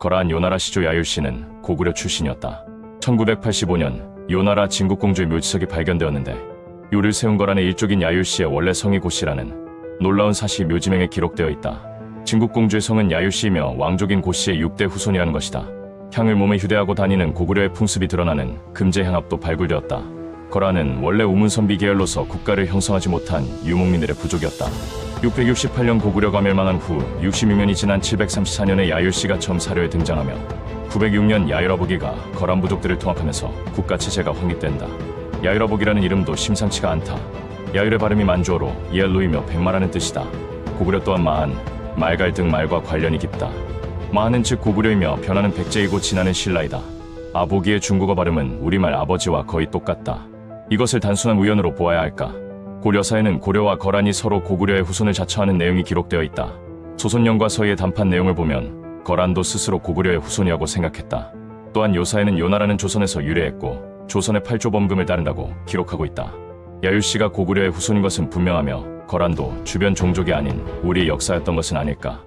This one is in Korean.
거란 요나라 시조 야율 씨는 고구려 출신이었다. 1985년 요나라 진국공주의 묘지석이 발견되었는데 요를 세운 거란의 일족인 야율 씨의 원래 성이 고씨라는 놀라운 사실이 묘지명에 기록되어 있다. 진국공주의 성은 야율 씨이며 왕족인 고씨의 6대 후손이라는 것이다. 향을 몸에 휴대하고 다니는 고구려의 풍습이 드러나는 금제 향압도 발굴되었다. 거란은 원래 우문선비 계열로서 국가를 형성하지 못한 유목민들의 부족이었다. 668년 고구려 가멸망한 후 66년이 지난 734년에 야율씨가 처음 사료에 등장하며 906년 야율아보기가 거란 부족들을 통합하면서 국가 체제가 확립된다. 야율아보기라는 이름도 심상치가 않다. 야율의 발음이 만주어로 이알로이며 백마라는 뜻이다. 고구려 또한 마한, 말갈 등 말과 관련이 깊다. 마한은 즉 고구려이며 변하는 백제이고 지나는 신라이다. 아보기의 중국어 발음은 우리말 아버지와 거의 똑같다. 이것을 단순한 우연으로 보아야 할까? 고려사에는 고려와 거란이 서로 고구려의 후손을 자처하는 내용이 기록되어 있다. 조선령과 서희의談判 내용을 보면 거란도 스스로 고구려의 후손이라고 생각했다. 또한 요사에는 요나라는 조선에서 유래했고 조선의 팔조 범금을 따른다고 기록하고 있다. 야율씨가 고구려의 후손인 것은 분명하며 거란도 주변 종족이 아닌 우리의 역사였던 것은 아닐까.